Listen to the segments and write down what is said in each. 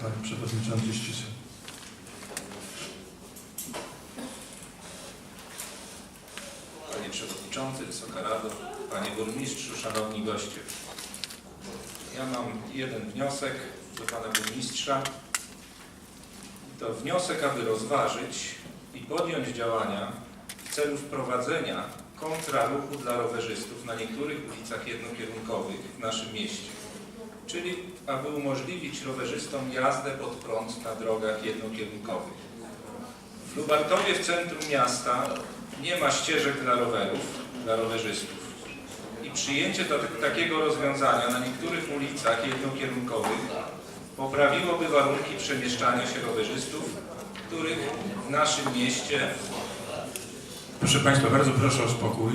Panie Przewodniczący Ścisły. Panie Przewodniczący, Wysoka Rado, Panie Burmistrzu, Szanowni Goście. Ja mam jeden wniosek do Pana Burmistrza. To wniosek, aby rozważyć i podjąć działania w celu wprowadzenia kontraruchu dla rowerzystów na niektórych ulicach jednokierunkowych w naszym mieście. Czyli aby umożliwić rowerzystom jazdę pod prąd na drogach jednokierunkowych. W Lubartowie w centrum miasta nie ma ścieżek dla rowerów, dla rowerzystów. I przyjęcie takiego rozwiązania na niektórych ulicach jednokierunkowych poprawiłoby warunki przemieszczania się rowerzystów, których w naszym mieście Proszę Państwa, bardzo proszę o spokój.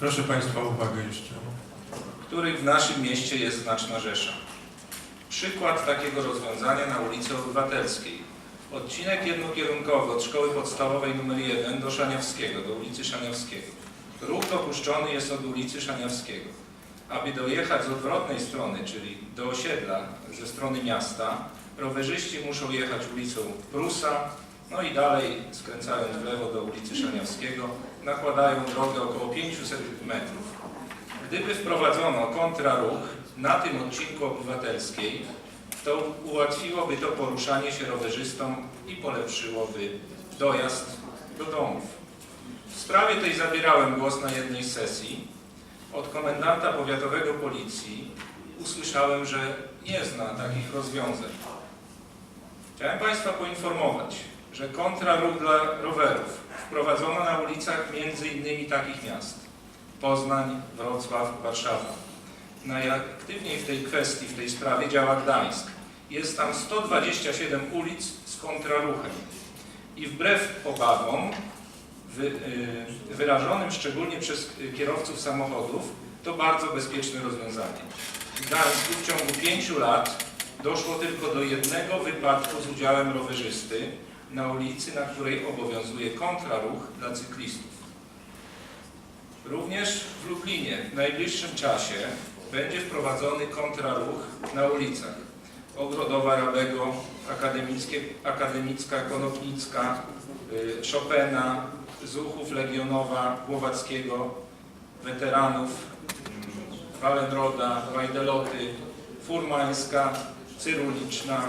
Proszę Państwa o uwagę jeszcze. Których w naszym mieście jest znaczna rzesza. Przykład takiego rozwiązania na ulicy Obywatelskiej. Odcinek jednokierunkowy od szkoły podstawowej nr 1 do Szaniawskiego, do ulicy Szaniawskiego. Ruch dopuszczony jest od ulicy Szaniawskiego. Aby dojechać z odwrotnej strony, czyli do osiedla ze strony miasta, rowerzyści muszą jechać ulicą Prusa, no i dalej skręcając w lewo do ulicy Szaniawskiego, nakładają drogę około 500 metrów. Gdyby wprowadzono kontraruch na tym odcinku obywatelskiej, to ułatwiłoby to poruszanie się rowerzystom i polepszyłoby dojazd do domów. W sprawie tej zabierałem głos na jednej sesji. Od komendanta powiatowego policji usłyszałem, że nie zna takich rozwiązań. Chciałem Państwa poinformować, że kontraruch dla rowerów wprowadzono na ulicach między innymi takich miast. Poznań, Wrocław, Warszawa. Najaktywniej w tej kwestii, w tej sprawie działa Gdańsk. Jest tam 127 ulic z kontraruchem. I wbrew obawom wy, y, wyrażonym szczególnie przez kierowców samochodów, to bardzo bezpieczne rozwiązanie. W Gdańsku w ciągu pięciu lat doszło tylko do jednego wypadku z udziałem rowerzysty na ulicy, na której obowiązuje kontraruch dla cyklistów. Również w Lublinie w najbliższym czasie będzie wprowadzony kontraruch na ulicach Ogrodowa Rabego, Akademicka, Konopnicka, y, Chopina, Zuchów, Legionowa, Głowackiego, Weteranów, mm, Walenroda, Wajdeloty, Furmańska, Cyruliczna,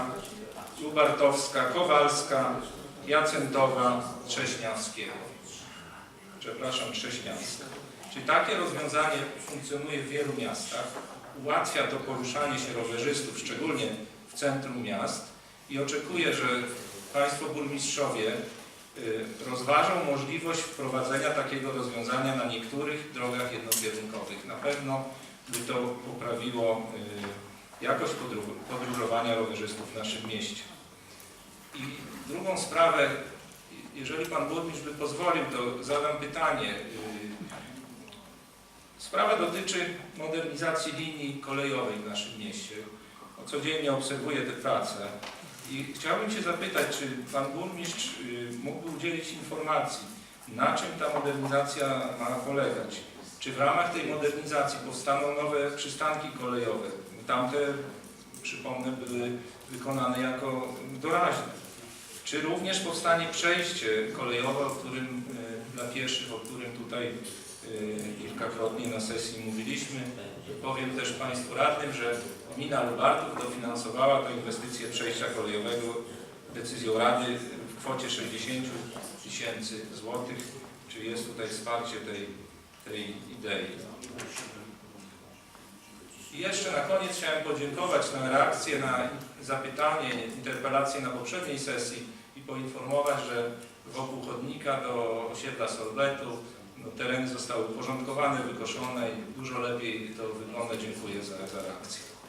Lubartowska, Kowalska, Jacentowa, Trześniawskiego. Przepraszam, Trześniawska. Czyli takie rozwiązanie funkcjonuje w wielu miastach. Ułatwia to poruszanie się rowerzystów, szczególnie w centrum miast i oczekuję, że Państwo burmistrzowie y, rozważą możliwość wprowadzenia takiego rozwiązania na niektórych drogach jednokierunkowych. Na pewno by to poprawiło y, jakość podróż- podróżowania rowerzystów w naszym mieście. I drugą sprawę, jeżeli Pan Burmistrz by pozwolił, to zadam pytanie. Y, Sprawa dotyczy modernizacji linii kolejowej w naszym mieście. O codziennie obserwuję te prace i chciałbym się zapytać, czy Pan Burmistrz y, mógłby udzielić informacji, na czym ta modernizacja ma polegać? Czy w ramach tej modernizacji powstaną nowe przystanki kolejowe? Tamte, przypomnę, były wykonane jako doraźne. Czy również powstanie przejście kolejowe, o którym, y, dla pieszych, o którym tutaj y, kilkakrotnie na sesji mówiliśmy. Powiem też Państwu radnym, że gmina Lubartów dofinansowała tę inwestycję przejścia kolejowego decyzją Rady w kwocie 60 tysięcy złotych. Czy jest tutaj wsparcie tej, tej idei? I jeszcze na koniec chciałem podziękować na reakcję na zapytanie, interpelację na poprzedniej sesji poinformować, że wokół chodnika do osiedla Sorbetu no, tereny zostały uporządkowane, wykoszone i dużo lepiej to wygląda. Dziękuję za, za reakcję.